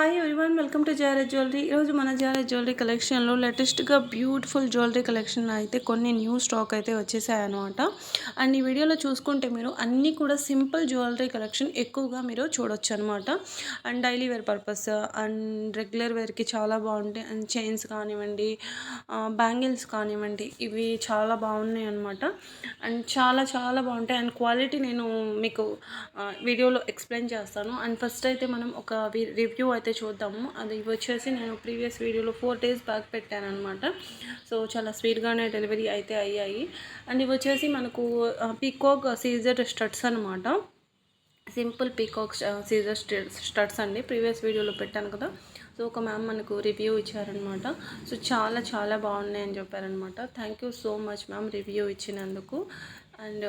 Hi everyone welcome to Jaare jewellery ఈరోజు మన జారే జ్యువెలరీ కలెక్షన్లో లేటెస్ట్గా బ్యూటిఫుల్ జ్యువెలరీ కలెక్షన్ అయితే కొన్ని న్యూ స్టాక్ అయితే వచ్చేసాయి అనమాట అండ్ ఈ వీడియోలో చూసుకుంటే మీరు అన్నీ కూడా సింపుల్ జ్యువెలరీ కలెక్షన్ ఎక్కువగా మీరు చూడొచ్చు అనమాట and daily wear purpose and regular వేర్కి చాలా బాగుంటాయి. అండ్ చైన్స్ కానివ్వండి బ్యాంగిల్స్ కానివ్వండి ఇవి చాలా బాగున్నాయి అనమాట అండ్ చాలా చాలా బాగుంటాయి. అండ్ క్వాలిటీ నేను మీకు వీడియోలో ఎక్స్ప్లెయిన్ చేస్తాను. అండ్ ఫస్ట్ అయితే మనం ఒక రివ్యూ అయితే చూద్దాము. అది వచ్చేసి నేను ప్రీవియస్ వీడియోలో ఫోర్ డేస్ బ్యాక్ పెట్టాను అనమాట సో చాలా స్వీట్గానే డెలివరీ అయితే అయ్యాయి. అండ్ ఇవి వచ్చేసి మనకు పీకాక్ సీజర్ స్టడ్స్ అనమాట సింపుల్ పీకాక్ సీజర్ స్టడ్స్ అండి. ప్రీవియస్ వీడియోలో పెట్టాను కదా. సో ఒక మ్యామ్ మనకు రివ్యూ ఇచ్చారనమాట సో చాలా చాలా బాగున్నాయని చెప్పారనమాట thank you so much ma'am review ఇచ్చినందుకు. అండ్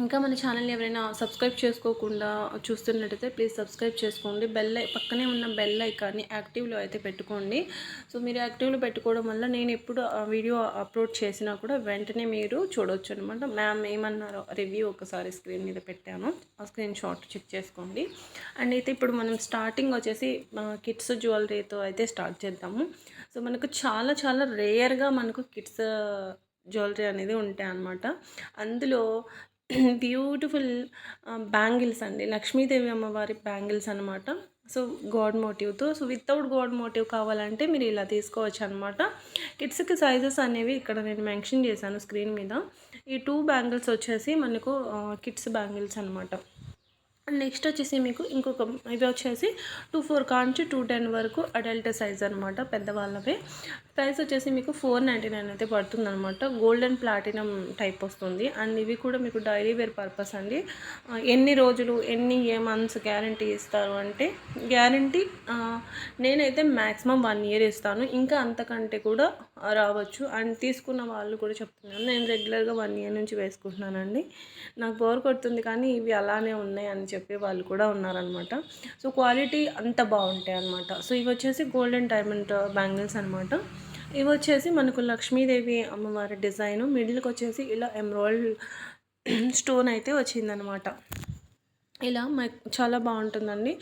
ఇంకా మన ఛానల్ని ఎవరైనా సబ్స్క్రైబ్ చేసుకోకుండా చూస్తున్నట్టయితే ప్లీజ్ సబ్స్క్రైబ్ చేసుకోండి. బెల్ పక్కనే ఉన్న బెల్ ఐకాన్ని యాక్టివ్లో అయితే పెట్టుకోండి. సో మీరు యాక్టివ్లో పెట్టుకోవడం వల్ల నేను ఎప్పుడు ఆ వీడియో అప్లోడ్ చేసినా కూడా వెంటనే మీరు చూడవచ్చు అనమాట మ్యామ్ ఏమన్నారో రివ్యూ ఒకసారి స్క్రీన్ మీద పెట్టాను. ఆ స్క్రీన్ షాట్ చెక్ చేసుకోండి. అండ్ అయితే ఇప్పుడు మనం స్టార్టింగ్ వచ్చేసి కిడ్స్ జ్యువెలరీతో అయితే స్టార్ట్ చేద్దాము. సో మనకు చాలా చాలా రేయర్గా మనకు కిడ్స్ జ్యువెలరీ అనేది ఉంటాయి అన్నమాట అందులో బ్యూటిఫుల్ బ్యాంగిల్స్ అండి. లక్ష్మీదేవి అమ్మవారి బ్యాంగిల్స్ అనమాట సో గాడ్ మోటివ్తో సో వితౌట్ గాడ్ మోటివ్ కావాలంటే మీరు ఇలా తీసుకోవచ్చు అనమాట కిడ్స్కి సైజెస్ అనేవి ఇక్కడ నేను మెన్షన్ చేశాను స్క్రీన్ మీద. ఈ టూ బ్యాంగిల్స్ వచ్చేసి మనకు కిడ్స్ బ్యాంగిల్స్ అనమాట నెక్స్ట్ వచ్చేసి మీకు ఇంకొక ఇవి వచ్చేసి టూ ఫోర్ కాంచి టూ టెన్ వరకు అడల్ట్ సైజ్ అనమాట పెద్దవాళ్ళవే. ప్రైస్ వచ్చేసి మీకు ఫోర్ నైంటీ నైన్ అయితే పడుతుంది అనమాట గోల్డెన్ ప్లాటినం టైప్ వస్తుంది. అండ్ ఇవి కూడా మీకు డైలీ వేర్ పర్పస్ అండి. ఎన్ని రోజులు ఎన్ని ఏ మంత్స్ గ్యారంటీ ఇస్తారు అంటే గ్యారంటీ నేనైతే మ్యాక్సిమం వన్ ఇయర్ ఇస్తాను. ఇంకా అంతకంటే కూడా రావచ్చు. అండ్ తీసుకున్న వాళ్ళు కూడా చెప్తున్నాను నేను రెగ్యులర్గా వన్ ఇయర్ నుంచి వేసుకుంటున్నానండి. నాకు బోర్ కొడుతుంది కానీ ఇవి అలానే ఉన్నాయి అని చెప్పే వాళ్ళు కూడా ఉన్నారనమాట సో క్వాలిటీ అంత బాగుంటాయి అనమాట సో ఇవి వచ్చేసి గోల్డెన్ డైమండ్ బ్యాంగిల్స్ అనమాట ఇవి వచ్చేసి మనకు లక్ష్మీదేవి అమ్మవారి డిజైన్. మిడిల్కి వచ్చేసి ఇలా ఎమ్రాయిల్డ్ స్టోన్ అయితే వచ్చిందనమాట ఇలా మై చాలా బాగుంటుందండి.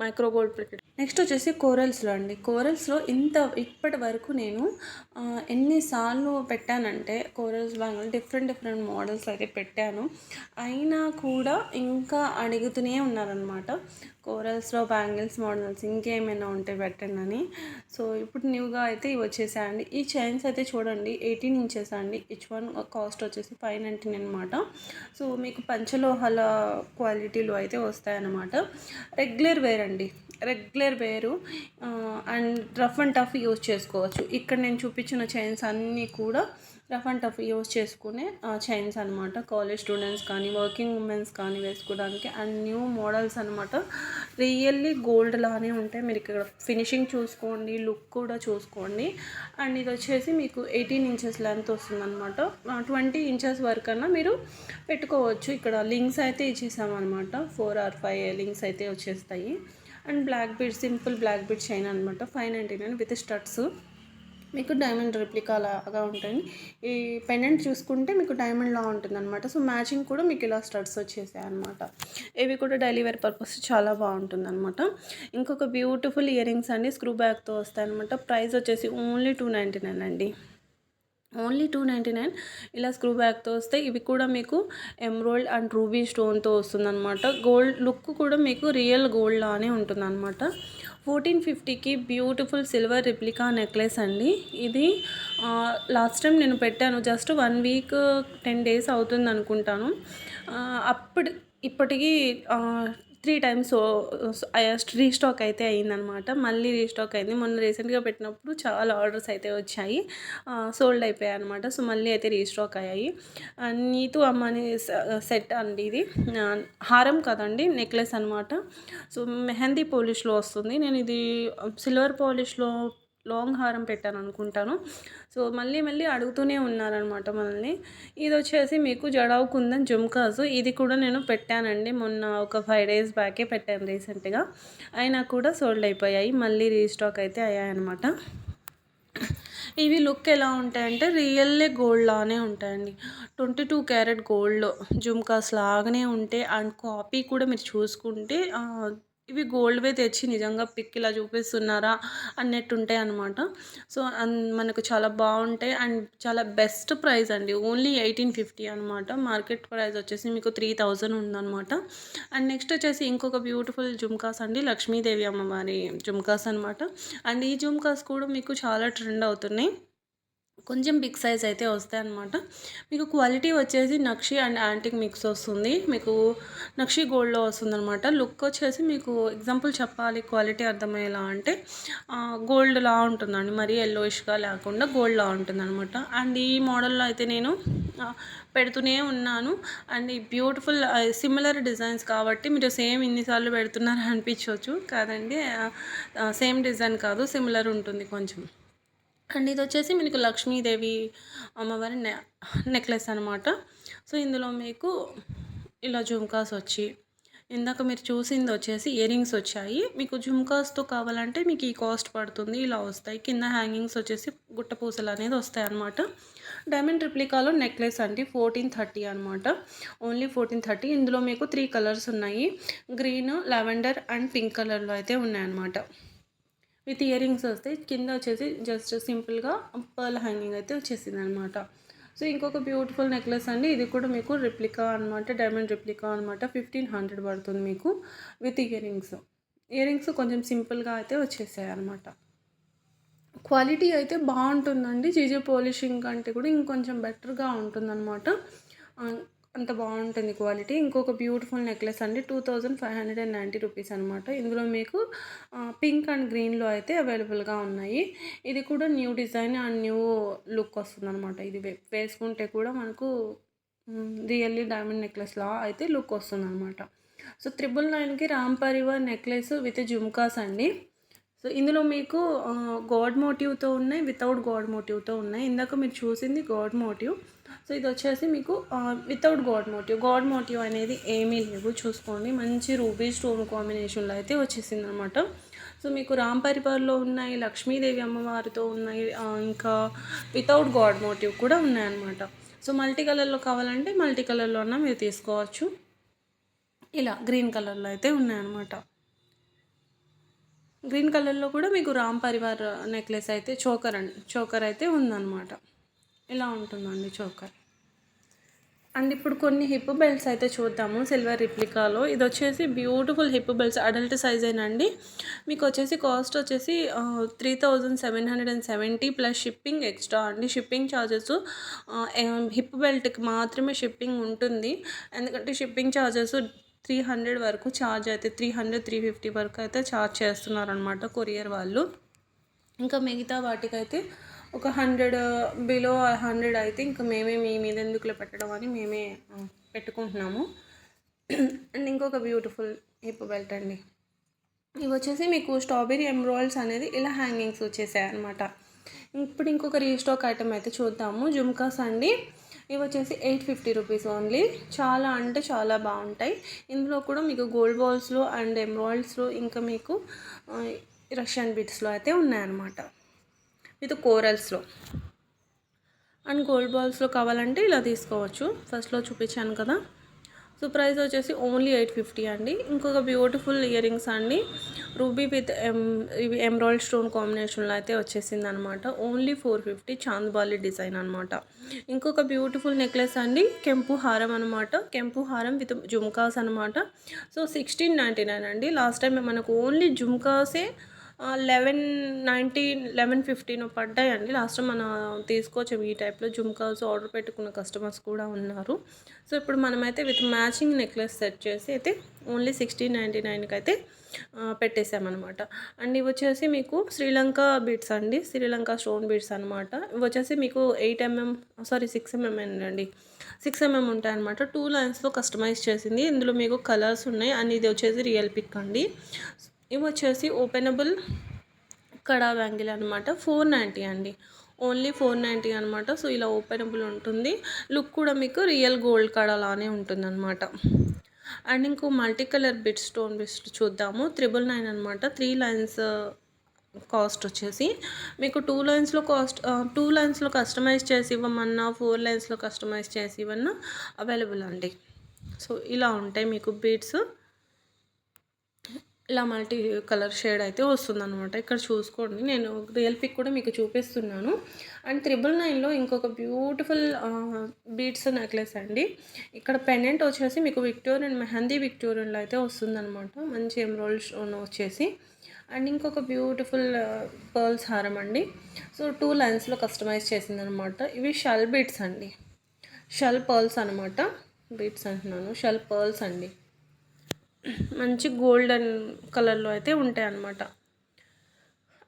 మైక్రో గోల్డ్ ప్లేటెడ్ నెక్స్ట్ వచ్చేసి కోరల్స్లో అండి. కోరల్స్లో ఇంత ఇప్పటి వరకు నేను ఎన్నిసార్లు పెట్టానంటే corals bangle different different models అయితే పెట్టాను. అయినా కూడా ఇంకా అడుగుతూనే ఉన్నారనమాట కోరల్స్లో బ్యాంగిల్స్ మోడల్స్ ఇంకేమైనా ఉంటే పెట్టండి అని. సో ఇప్పుడు న్యూగా అయితే ఇవి వచ్చేసాయండి. ఈ చైన్స్ అయితే చూడండి ఎయిటీన్ ఇంచెస్ అండి. ఇచ్ వన్ కాస్ట్ వచ్చేసి ఫైవ్ నైంటీన్ అనమాట సో మీకు పంచలోహాల క్వాలిటీలో అయితే వస్తాయన్నమాట. రెగ్యులర్ వేర్ అండి. Regular wear and rough and tough use చేసుకోవచ్చు. ఇక్కడ నేను చూపించిన చైన్స్ అన్నీ కూడా రఫ్ అండ్ టఫ్ యూజ్ చేసుకునే చైన్స్ అనమాట కాలేజ్ స్టూడెంట్స్ కానీ వర్కింగ్ ఉమెన్స్ కానీ వేసుకోవడానికి అండ్ న్యూ మోడల్స్ అనమాట రియల్లీ గోల్డ్ లానే ఉంటాయి. మీరు ఇక్కడ ఫినిషింగ్ చూసుకోండి లుక్ కూడా చూసుకోండి. అండ్ ఇది వచ్చేసి మీకు ఎయిటీన్ ఇంచెస్ లెంత్ వస్తుందన్నమాట. ట్వంటీ ఇంచెస్ వరకు అన్నా మీరు పెట్టుకోవచ్చు. ఇక్కడ లింక్స్ అయితే ఇచ్చేసామన్నమాట. ఫోర్ ఆర్ ఫైవ్ లింక్స్ అయితే వచ్చేస్తాయి. And black bead simple black bead chain అనమాట five ninety nine with studs. మీకు డైమండ్ రిప్లికా లాగా ఉంటుంది. ఈ పెండెంట్ చూసుకుంటే మీకు డైమండ్లా ఉంటుంది అనమాట సో మ్యాచింగ్ కూడా మీకు ఇలా స్టడ్స్ వచ్చేసాయి అనమాట ఇవి కూడా డైలీ వేర్ పర్పస్ చాలా బాగుంటుంది అనమాట ఇంకొక బ్యూటిఫుల్ ఇయర్ రింగ్స్ అండి స్క్రూ బ్యాగ్తో వస్తాయి అనమాట ప్రైస్ వచ్చేసి ఓన్లీ టూ నైంటీ నైన్ అండి. ఓన్లీ టూ నైంటీ నైన్ ఇలా స్క్రూ బ్యాగ్తో వస్తే ఇవి కూడా మీకు ఎమ్రోల్డ్ అండ్ రూబీ స్టోన్తో వస్తుందన్నమాట. గోల్డ్ లుక్ కూడా మీకు రియల్ గోల్డ్ లానే ఉంటుందన్నమాట. ఫోర్టీన్ ఫిఫ్టీకి బ్యూటిఫుల్ సిల్వర్ రిప్లికా నెక్లెస్ అండి. ఇది లాస్ట్ టైం నేను పెట్టాను. Just one week ten days అవుతుంది అనుకుంటాను అప్పుడు ఇప్పటికీ త్రీ టైమ్స్ రీస్టాక్ అయితే అయిందనమాట. మళ్ళీ రీస్టాక్ అయింది. మొన్న రీసెంట్గా పెట్టినప్పుడు చాలా ఆర్డర్స్ అయితే వచ్చాయి. సోల్డ్ అయిపోయాయి అనమాట సో మళ్ళీ అయితే రీస్టాక్ అయ్యాయి. నీతు అమ్మని సెట్ అండి ఇది. హారం కదండి నెక్లెస్ అనమాట. సో మెహందీ పోలిష్లో వస్తుంది. నేను ఇది సిల్వర్ పోలిష్లో లాంగ్ హారం పెట్టాను అనుకుంటాను సో మళ్ళీ మళ్ళీ అడుగుతూనే ఉన్నారనమాట మనల్ని. ఇది వచ్చేసి మీకు జడావు కుందన్ జుమ్కాస్ ఇది కూడా నేను పెట్టానండి. మొన్న ఒక ఫైవ్ డేస్ బ్యాకే పెట్టాను రీసెంట్గా. అయినా కూడా సోల్డ్ అయిపోయాయి. మళ్ళీ రీస్టాక్ అయితే అయ్యాయన్నమాట. ఇవి లుక్ ఎలా ఉంటాయంటే రియల్లే గోల్డ్ లానే ఉంటాయండి. ట్వంటీ టూ క్యారెట్ గోల్డ్లో జుమ్కాస్ లాగానే ఉంటే అండ్ కాపీ కూడా మీరు చూసుకుంటే ఇవి గోల్డ్వే తెచ్చి నిజంగా పిక్ ఇలా చూపిస్తున్నారా అన్నట్టు ఉంటాయి అనమాట సో మనకు చాలా బాగుంటాయి అండ్ చాలా బెస్ట్ ప్రైస్ అండి. ఓన్లీ ఎయిటీన్ ఫిఫ్టీ అనమాట మార్కెట్ ప్రైస్ వచ్చేసి మీకు త్రీ థౌజండ్ ఉందన్నమాట. అండ్ నెక్స్ట్ వచ్చేసి ఇంకొక బ్యూటిఫుల్ జుమ్కాస్ అండి. లక్ష్మీదేవి అమ్మవారి జుమ్కాస్ అనమాట అండ్ ఈ జుమ్కాస్ కూడా మీకు చాలా ట్రెండ్ అవుతున్నాయి. కొంచెం బిగ్ సైజ్ అయితే వస్తాయి అనమాట మీకు క్వాలిటీ వచ్చేసి నక్షి అండ్ యాంటిక్ మిక్స్ వస్తుంది. మీకు నక్షి గోల్డ్లో వస్తుంది అనమాట లుక్ వచ్చేసి మీకు ఎగ్జాంపుల్ చెప్పాలి క్వాలిటీ అర్థమయ్యేలా అంటే గోల్డ్లా ఉంటుందండి. మరీ ఎల్లోయిష్గా లేకుండా గోల్డ్ లా ఉంటుంది అనమాట అండ్ ఈ మోడల్లో అయితే నేను పెడుతూనే ఉన్నాను. అండ్ ఈ బ్యూటిఫుల్ సిమిలర్ డిజైన్స్ కాబట్టి మీరు సేమ్ ఇన్నిసార్లు పెడుతున్నారు అనిపించవచ్చు కాదండి సేమ్ డిజైన్ కాదు సిమిలర్ ఉంటుంది కొంచెం. అండ్ ఇది వచ్చేసి మీకు లక్ష్మీదేవి అమ్మవారి నె నెక్లెస్ అనమాట సో ఇందులో మీకు ఇలా జుమ్కాస్ వచ్చి ఇందాక మీరు చూసింది వచ్చేసి ఇయరింగ్స్ వచ్చాయి. మీకు జుమ్కాస్తో కావాలంటే మీకు ఈ కాస్ట్ పడుతుంది ఇలా వస్తాయి. కింద హ్యాంగింగ్స్ వచ్చేసి గుట్ట పూసలు అనేది వస్తాయి అనమాట డైమండ్ రిప్లికాలో నెక్లెస్ అండి ఫోర్టీన్ థర్టీ అనమాట ఓన్లీ ఫోర్టీన్ థర్టీ. ఇందులో మీకు త్రీ కలర్స్ ఉన్నాయి. గ్రీన్ లావెండర్ అండ్ పింక్ కలర్లో అయితే ఉన్నాయన్నమాట విత్ ఇయర్ రింగ్స్ వస్తాయి కింద వచ్చేసి జస్ట్ సింపుల్గా పర్ల్ హ్యాంగింగ్ అయితే వచ్చేసింది అనమాట సో ఇంకొక బ్యూటిఫుల్ నెక్లెస్ అండి. ఇది కూడా మీకు రిప్లికా అనమాట డైమండ్ రిప్లికా అనమాట. ఫిఫ్టీన్ హండ్రెడ్ పడుతుంది మీకు with ear rings ear rings కొంచెం సింపుల్గా అయితే వచ్చేసాయి అనమాట క్వాలిటీ అయితే బాగుంటుందండి. జీజే పాలిషింగ్ కంటే కూడా ఇంకొంచెం బెటర్గా ఉంటుందన్నమాట అంత బాగుంటుంది క్వాలిటీ. ఇంకొక బ్యూటిఫుల్ నెక్లెస్ అండి. Two thousand five hundred and ninety rupees అనమాట ఇందులో మీకు పింక్ అండ్ గ్రీన్లో అయితే అవైలబుల్గా ఉన్నాయి. ఇది కూడా new design and new look వస్తుంది అనమాట ఇది వేసుకుంటే కూడా మనకు రియల్లీ డైమండ్ నెక్లెస్లా అయితే లుక్ వస్తుంది అనమాట సో త్రిబుల్ నైన్కి రామ్ పరివార్ నెక్లెస్ విత్ జుమ్కాస్ అండి. సో ఇందులో మీకు గాడ్ మోటివ్తో ఉన్నాయి వితౌట్ గాడ్ మోటివ్తో ఉన్నాయి. ఇందాక మీరు చూసింది గాడ్ మోటివ్ సో ఇది వచ్చేసి మీకు without god motive god motive అనేది ఏమీ లేవు. చూసుకోండి. మంచి రూబీ స్టోన్ కాంబినేషన్లో అయితే వచ్చేసింది అనమాట సో మీకు రామ్ పరివార్లో ఉన్నాయి లక్ష్మీదేవి అమ్మవారితో ఉన్నాయి ఇంకా వితౌట్ గాడ్ మోటివ్ కూడా ఉన్నాయన్నమాట సో మల్టీ కలర్లో కావాలంటే మల్టీ కలర్లో అన్న మీరు తీసుకోవచ్చు. ఇలా గ్రీన్ కలర్లో అయితే ఉన్నాయన్నమాట గ్రీన్ కలర్లో కూడా మీకు రామ్ పరివార్ నెక్లెస్ అయితే చోకర్ అండి. చోకర్ అయితే ఉందన్నమాట. ఇలా ఉంటుందండి చోకర్. అండ్ ఇప్పుడు కొన్ని హిప్ బెల్ట్స్ అయితే చూద్దాము. సిల్వర్ రిప్లికాలో. ఇది వచ్చేసి beautiful hip belts. Adult size అండి మీకు వచ్చేసి కాస్ట్ వచ్చేసి three thousand seven hundred and seventy plus shipping extra అండి. షిప్పింగ్ ఛార్జెస్ హిప్ బెల్ట్కి మాత్రమే షిప్పింగ్ ఉంటుంది. ఎందుకంటే షిప్పింగ్ ఛార్జెస్ త్రీ హండ్రెడ్ వరకు ఛార్జ్ అయితే త్రీ హండ్రెడ్ త్రీ ఫిఫ్టీ వరకు అయితే ఛార్జ్ చేస్తున్నారనమాట కొరియర్ వాళ్ళు. ఇంకా మిగతా వాటికైతే ఒక హండ్రెడ్ బిలో హండ్రెడ్ అయితే ఇంకా మేమే మీ మీద ఎందుకులో పెట్టడం అని మేమే పెట్టుకుంటున్నాము. అండ్ ఇంకొక బ్యూటిఫుల్ హిప్ బెల్ట్ అండి. ఇవి వచ్చేసి మీకు స్ట్రాబెరీ ఎంబ్రాయిల్స్ అనేది ఇలా హ్యాంగింగ్స్ వచ్చేసాయి అనమాట ఇప్పుడు ఇంకొక రీస్టాక్ ఐటమ్ అయితే చూద్దాము. జుమ్కాస్ అండి. ఇవి వచ్చేసి ఎయిట్ ఫిఫ్టీ రూపీస్ ఓన్లీ. చాలా అంటే చాలా బాగుంటాయి. ఇందులో కూడా మీకు గోల్డ్ బాల్స్లో అండ్ ఎమ్రాయిడ్స్లో ఇంకా మీకు రష్యన్ బిట్స్లో అయితే ఉన్నాయన్నమాట. విత్ కోరల్స్లో. అండ్ గోల్డ్ బాల్స్లో కావాలంటే ఇలా తీసుకోవచ్చు. ఫస్ట్లో చూపించాను కదా. సో ప్రైస్ వచ్చేసి ఓన్లీ ఎయిట్ ఫిఫ్టీ అండి. ఇంకొక బ్యూటిఫుల్ ఇయర్ రింగ్స్ అండి. రూబీ విత్ ఎం ఇవి ఎమ్రాయిడ్ స్టోన్ కాంబినేషన్లో అయితే వచ్చేసింది అనమాట only four fifty chandbali design అనమాట. ఇంకొక బ్యూటిఫుల్ నెక్లెస్ అండి కెంపు హారం అనమాట. కెంపు హారం విత్ జుమ్కాస్ అనమాట. సో సిక్స్టీన్ నైంటీ నైన్ అండి. లాస్ట్ టైం మనకు ఓన్లీ జుమ్కాసే లెవెన్ నైంటీన్ లెవెన్ ఫిఫ్టీన్ పడ్డాయండి. లాస్ట్ మన తీసుకోవచ్చు ఈ టైప్లో జుమ్కాస్ ఆర్డర్ పెట్టుకున్న కస్టమర్స్ కూడా ఉన్నారు. సో ఇప్పుడు మనమైతే విత్ మ్యాచింగ్ నెక్లెస్ సెట్ చేసి అయితే ఓన్లీ సిక్స్టీన్ నైంటీ నైన్కి అయితే పెట్టేసామన్నమాట. అండ్ ఇవి వచ్చేసి మీకు శ్రీలంక బీట్స్ అండి. శ్రీలంక స్టోన్ బీట్స్ అనమాట ఇవి వచ్చేసి మీకు eight MM sorry six MM అండి. సిక్స్ ఎంఎం ఉంటాయి అనమాట టూ లైన్స్లో కస్టమైజ్ చేసింది. ఇందులో మీకు కలర్స్ ఉన్నాయి. అండ్ ఇది వచ్చేసి రియల్ పిక్ అండి. ఇవి వచ్చేసి ఓపెనబుల్ కడా బ్యాంగిల్ అనమాట ఫోర్ నైంటీ అండి. ఓన్లీ ఫోర్ నైంటీ అనమాట సో ఇలా ఓపెనబుల్ ఉంటుంది. లుక్ కూడా మీకు రియల్ గోల్డ్ కడలానే ఉంటుంది అనమాట అండ్ ఇంకో multi colour bit stone bits చూద్దాము. త్రిబుల్ నైన్ అనమాట త్రీ లైన్స్ కాస్ట్ వచ్చేసి మీకు టూ లైన్స్లో కాస్ట్ టూ లైన్స్లో కస్టమైజ్ చేసి ఇవ్వమన్నా ఫోర్ లైన్స్లో కస్టమైజ్ చేసి ఇవ్వన్నా అవైలబుల్ అండి. సో ఇలా ఉంటాయి మీకు బీట్స్. ఇలా మల్టీ కలర్ షేడ్ అయితే వస్తుందన్నమాట. ఇక్కడ చూసుకోండి. నేను రియల్ పిక్ కూడా మీకు చూపిస్తున్నాను. అండ్ త్రిబుల్ నైన్లో ఇంకొక బ్యూటిఫుల్ బీట్స్ నెక్లెస్ అండి. ఇక్కడ పెండెంట్ వచ్చేసి మీకు విక్టోరియన్ మెహందీ విక్టోరియన్లో అయితే వస్తుందన్నమాట. మంచి ఎమ్రోల్ స్టోన్ వచ్చేసి. అండ్ ఇంకొక బ్యూటిఫుల్ పర్ల్స్ హారం అండి. సో టూ లైన్స్లో కస్టమైజ్ చేసిందనమాట ఇవి షల్ బీట్స్ అండి. షల్ పర్ల్స్ అనమాట బీట్స్ అంటున్నాను. షల్ పర్ల్స్ అండి. మంచి గోల్డెన్ కలర్లో అయితే ఉంటాయి అన్నమాట.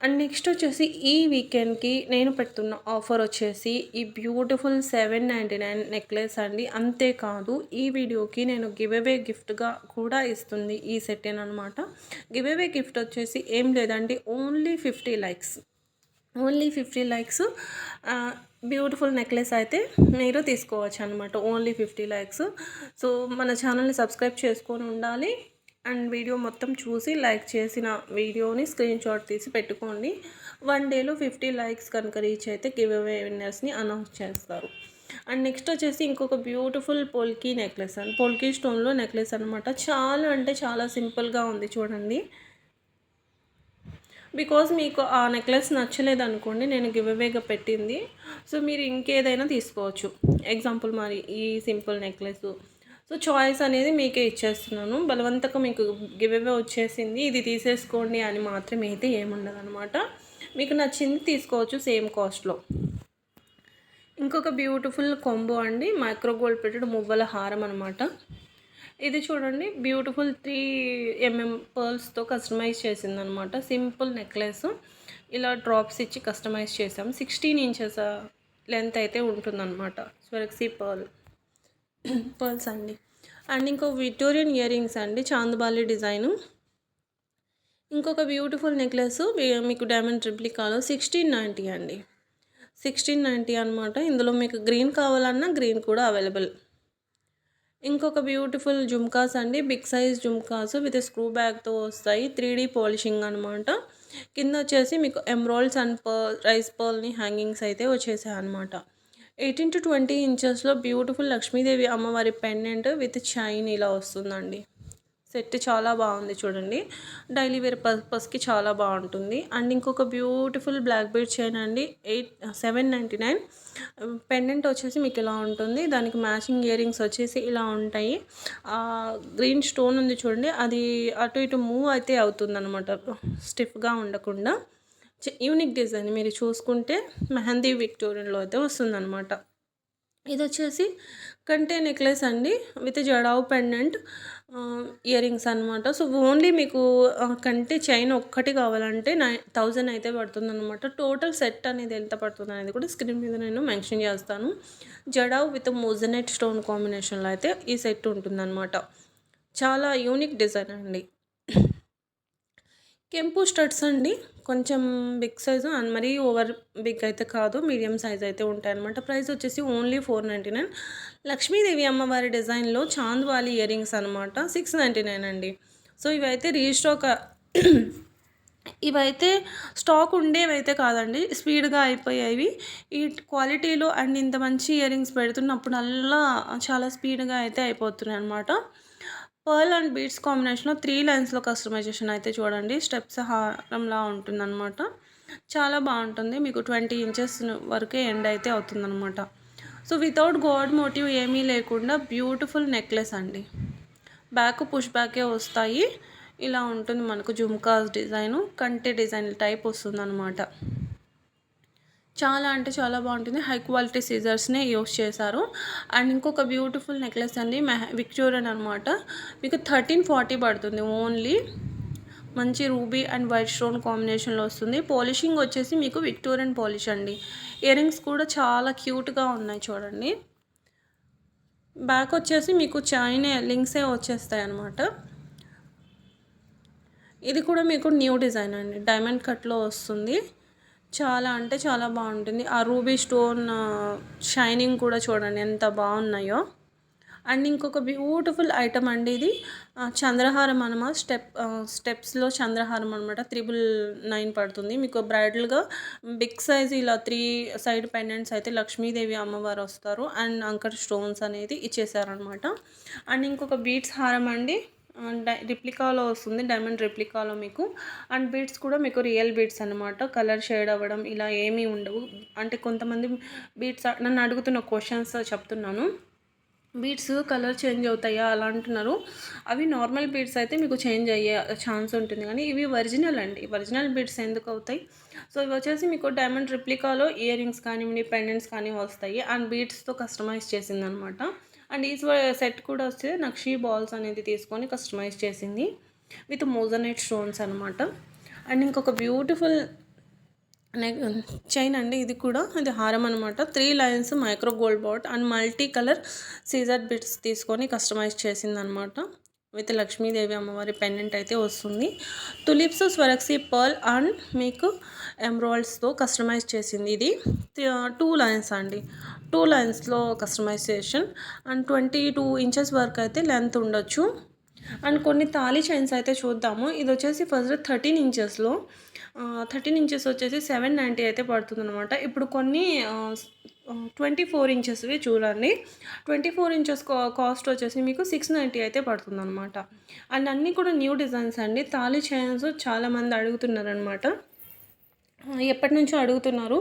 అండ్ నెక్స్ట్ వచ్చేసి ఈ వీకెండ్కి నేను పెడుతున్న ఆఫర్ వచ్చేసి ఈ beautiful seven ninety nine necklace అండి. అంతేకాదు ఈ వీడియోకి నేను గివ్ అవే గిఫ్ట్గా కూడా ఇస్తుంది ఈ సెట్ అనమాట గివ్ అవే గిఫ్ట్ వచ్చేసి ఏం లేదండి only fifty likes. Only fifty likes. Beautiful necklace అయితే మీరు తీసుకోవచ్చు అనమాట ఓన్లీ ఫిఫ్టీ లైక్స్. సో మన ఛానల్ని సబ్స్క్రైబ్ చేసుకొని ఉండాలి. అండ్ వీడియో మొత్తం చూసి లైక్ చేసిన వీడియోని స్క్రీన్ షాట్ తీసి పెట్టుకోండి. వన్ డేలో ఫిఫ్టీ లైక్స్ కనుక రీచ్ అయితే గివ్ అవే విన్నర్స్ని అనౌన్స్ చేస్తారు. అండ్ నెక్స్ట్ వచ్చేసి ఇంకొక beautiful polki necklace. And polki స్టోన్లో necklace అనమాట చాలా అంటే చాలా సింపుల్గా ఉంది చూడండి. బికాజ్ మీకు ఆ నెక్లెస్ నచ్చలేదు అనుకోండి నేను గివ్ అవేగా పెట్టింది. సో మీరు ఇంకేదైనా తీసుకోవచ్చు. ఎగ్జాంపుల్ మరి ఈ సింపుల్ నెక్లెస్ సో చాయిస్ అనేది మీకే ఇచ్చేస్తున్నాను. బలవంతకం మీకు గివ్ అవే వచ్చేసింది. ఇది తీసేసుకోండి అని మాత్రం అయితే ఏముండదు అనమాట మీకు నచ్చింది తీసుకోవచ్చు సేమ్ కాస్ట్లో ఇంకొక బ్యూటిఫుల్ కొంబో అండి. మైక్రో గోల్డ్ పెట్టడం మువ్వల హారం అనమాట ఇది చూడండి బ్యూటిఫుల్ త్రీ ఎంఎం పర్ల్స్తో కస్టమైజ్ చేసింది అనమాట సింపుల్ నెక్లెస్ ఇలా డ్రాప్స్ ఇచ్చి కస్టమైజ్ చేసాం సిక్స్టీన్ ఇంచెస్ లెంత్ అయితే ఉంటుందన్నమాట స్వరక్సీ పర్ల్ పర్ల్స్ అండి. అండ్ ఇంకో విక్టోరియన్ ఇయర్ రింగ్స్ అండి చాందబాలి డిజైను ఇంకొక బ్యూటిఫుల్ నెక్లెస్ మీకు డైమండ్ ట్రిప్లికాలో సిక్స్టీన్ నైంటీ అండి. సిక్స్టీన్ నైంటీ అనమాట. ఇందులో మీకు గ్రీన్ కావాలన్నా గ్రీన్ కూడా అవైలబుల్ ఇంకొక బ్యూటిఫుల్ జుమ్కాస్ అండి. Big size jhumkas with screw బ్యాగ్తో వస్తాయి. త్రీ డీ పాలిషింగ్ అనమాట కింద వచ్చేసి మీకు ఎమ్రాల్స్ అండ్ పర్ రైస్ పర్ల్ని హ్యాంగింగ్స్ అయితే వచ్చేసాయి అనమాట ఎయిటీన్ టు ట్వంటీ ఇంచెస్లో బ్యూటిఫుల్ లక్ష్మీదేవి అమ్మవారి పెండెంట్ విత్ చైన్ ఇలా వస్తుందండి. సెట్ చాలా బాగుంది చూడండి. డైలీ వేర్ పర్పస్కి చాలా బాగుంటుంది. అండ్ ఇంకొక బ్యూటిఫుల్ బ్లాక్ బీడ్ చైన్ అండి. Eight seven ninety nine. Pendant వచ్చేసి మీకు ఇలా ఉంటుంది. దానికి మ్యాచింగ్ ఇయర్ రింగ్స్ వచ్చేసి ఇలా ఉంటాయి. గ్రీన్ స్టోన్ ఉంది చూడండి. అది అటు ఇటు మూవ్ అయితే అవుతుంది అనమాట స్టిఫ్గా ఉండకుండా. యూనిక్ డిజైన్ మీరు చూసుకుంటే మెహందీ విక్టోరియన్లో అయితే వస్తుందన్నమాట. ఇది వచ్చేసి కంటే నెక్లెస్ అండి with jadau pendant earrings అనమాట సో ఓన్లీ మీకు కంటే చైన్ ఒక్కటి కావాలంటే నైన్ థౌజండ్ అయితే పడుతుంది అనమాట టోటల్ సెట్ అనేది ఎంత పడుతుంది అనేది కూడా స్క్రీన్ మీద నేను మెన్షన్ చేస్తాను. జడావు విత్ మోజనెట్ స్టోన్ కాంబినేషన్లో అయితే ఈ సెట్ ఉంటుందన్నమాట. చాలా యూనిక్ డిజైన్ అండి. కెంపు స్టడ్స్ అండి. కొంచెం బిగ్ సైజు అండ్ మరీ ఓవర్ బిగ్ అయితే కాదు మీడియం సైజ్ అయితే ఉంటాయన్నమాట. ప్రైస్ వచ్చేసి only four ninety nine Lakshmidevi అమ్మవారి డిజైన్లో చాంద్వాలి ఇయర్ రింగ్స్ అనమాట సిక్స్ నైంటీ నైన్ అండి. సో ఇవైతే రీస్టాక్ ఇవైతే స్టాక్ ఉండేవైతే కాదండి. స్పీడ్గా అయిపోయాయి ఈ క్వాలిటీలో అండ్ ఇంత మంచి ఇయర్ రింగ్స్ పెడుతున్నప్పుడల్లా చాలా స్పీడ్గా అయితే అయిపోతున్నాయి అనమాట పర్ల్ అండ్ బీడ్స్ కాంబినేషన్లో త్రీ లైన్స్లో కస్టమైజేషన్ అయితే చూడండి. స్టెప్స్ హారంలా ఉంటుందన్నమాట. చాలా బాగుంటుంది. మీకు ట్వంటీ ఇంచెస్ వరకే ఎండ్ అయితే అవుతుందన్నమాట. సో వితౌట్ గోడ్ మోటివ్ ఏమీ లేకుండా బ్యూటిఫుల్ నెక్లెస్ అండి. బ్యాక్ పుష్ బ్యాకే వస్తాయి. ఇలా ఉంటుంది మనకు జుమ్కాస్ డిజైను. కంటే డిజైన్ టైప్ వస్తుందన్నమాట. చాలా అంటే చాలా బాగుంటుంది. హై క్వాలిటీ సీజర్స్నే యూస్ చేశారు. అండ్ ఇంకొక బ్యూటిఫుల్ నెక్లెస్ అండి మెహ విక్టోరియన్ అనమాట మీకు థర్టీన్ ఫార్టీ పడుతుంది ఓన్లీ. మంచి రూబీ అండ్ వైట్ స్టోన్ కాంబినేషన్లో వస్తుంది. పాలిషింగ్ వచ్చేసి మీకు విక్టోరియన్ పాలిష్ అండి. ఇయర్ రింగ్స్ కూడా చాలా క్యూట్గా ఉన్నాయి చూడండి. బ్యాక్ వచ్చేసి మీకు చైన్ లింక్సే వచ్చేస్తాయి అన్నమాట. ఇది కూడా మీకు న్యూ డిజైన్ అండి. డైమండ్ కట్లో వస్తుంది. చాలా అంటే చాలా బాగుంటుంది. ఆ రూబీ స్టోన్ షైనింగ్ కూడా చూడండి ఎంత బాగున్నాయో. అండ్ ఇంకొక బ్యూటిఫుల్ ఐటమ్ అండి ఇది. చంద్రహారం అనమాట స్టెప్ స్టెప్స్లో చంద్రహారం అనమాట త్రిబుల్ నైన్ పడుతుంది. మీకు బ్రైడల్గా బిగ్ సైజ్ ఇలా త్రీ సైడ్ పెండెంట్స్ అయితే లక్ష్మీదేవి అమ్మవారు వస్తారు. అండ్ అంకర్ స్టోన్స్ అనేది ఇచ్చేసారనమాట అండ్ ఇంకొక బీట్స్ హారం అండి. రిప్లికాలో వస్తుంది డైమండ్ రిప్లికాలో మీకు. అండ్ బీడ్స్ కూడా మీకు రియల్ బీడ్స్ అనమాట కలర్ షేడ్ అవ్వడం ఇలా ఏమీ ఉండవు. అంటే కొంతమంది బీడ్స్ నన్ను అడుగుతున్న క్వశ్చన్స్ చెప్తున్నాను. బీడ్స్ కలర్ చేంజ్ అవుతాయా అలా అంటున్నారు. అవి నార్మల్ బీడ్స్ అయితే మీకు చేంజ్ అయ్యే ఛాన్స్ ఉంటుంది. కానీ ఇవి ఒరిజినల్ అండి. ఒరిజినల్ బీడ్స్ ఎందుకు అవుతాయి? సో ఇవి వచ్చేసి మీకు డైమండ్ రిప్లికాలో ఇయర్ రింగ్స్ కానివ్వండి పెండెంట్స్ కానీ వస్తాయి. అండ్ బీడ్స్తో కస్టమైజ్ చేసిందనమాట అండ్ ఈ సెట్ కూడా వస్తే నక్షీ బాల్స్ అనేది తీసుకొని కస్టమైజ్ చేసింది విత్ మోజనైట్ స్టోన్స్ అనమాట అండ్ ఇంకొక బ్యూటిఫుల్ నెక్ చైన్ అండి ఇది కూడా. ఇది హారం అనమాట త్రీ లైన్స్ మైక్రో గోల్డ్ బాట్ అండ్ మల్టీ కలర్ సీజర్ బిట్స్ తీసుకొని కస్టమైజ్ చేసింది అనమాట విత్ లక్ష్మీదేవి అమ్మవారి పెండెంట్ అయితే వస్తుంది. తులిప్స్ స్వరక్సీ పర్ల్ అండ్ మీకు ఎంబ్రాయిడ్స్తో కస్టమైజ్ చేసింది ఇది. టూ లైన్స్ అండి. టూ లైన్స్లో customisation and twenty two inches వరకు అయితే లెంత్ ఉండొచ్చు. అండ్ కొన్ని తాళీ చైన్స్ అయితే చూద్దాము. ఇది వచ్చేసి ఫస్ట్ థర్టీన్ ఇంచెస్లో థర్టీన్ ఇంచెస్ వచ్చేసి సెవెన్ నైంటీ అయితే పడుతుంది అనమాట ఇప్పుడు కొన్ని ట్వంటీ ఫోర్ ఇంచెస్వి చూడండి. ట్వంటీ ఫోర్ ఇంచెస్ కాస్ట్ వచ్చేసి మీకు సిక్స్ నైంటీ అయితే పడుతుంది అనమాట అండ్ అన్నీ కూడా న్యూ డిజైన్స్ అండి. తాళీ చైన్స్ చాలామంది అడుగుతున్నారనమాట ఎప్పటి నుంచో అడుగుతున్నారు.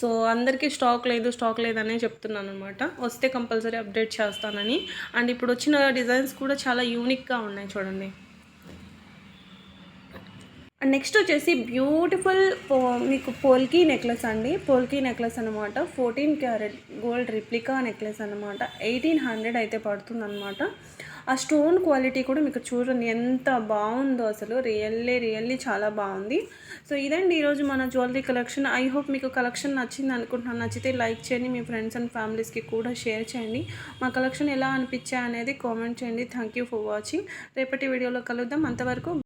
సో అందరికీ స్టాక్ లేదు స్టాక్ లేదనే చెప్తున్నాను అనమాట వస్తే కంపల్సరీ అప్డేట్ చేస్తానని. అండ్ ఇప్పుడు వచ్చిన డిజైన్స్ కూడా చాలా యూనిక్గా ఉన్నాయి చూడండి. నెక్స్ట్ వచ్చేసి బ్యూటిఫుల్ పో మీకు పోల్కీ నెక్లెస్ అండి. పోల్కీ నెక్లెస్ అనమాట fourteen carat gold replica necklace అనమాట ఎయిటీన్ హండ్రెడ్ అయితే పడుతుంది అనమాట ఆ స్టోన్ క్వాలిటీ కూడా మీకు చూడండి ఎంత బాగుందో అసలు. రియల్లీ రియల్లీ చాలా బాగుంది. సో ఇదండి ఈరోజు మన జ్యువెలరీ కలెక్షన్. ఐ హోప్ మీకు కలెక్షన్ నచ్చింది అనుకుంటున్నాను. నచ్చితే లైక్ చేయండి. మీ ఫ్రెండ్స్ అండ్ ఫ్యామిలీస్కి కూడా షేర్ చేయండి. మా కలెక్షన్ ఎలా అనిపించాయి అనేది కామెంట్ చేయండి. Thank you for watching. రేపటి వీడియోలో కలుద్దాం. అంతవరకు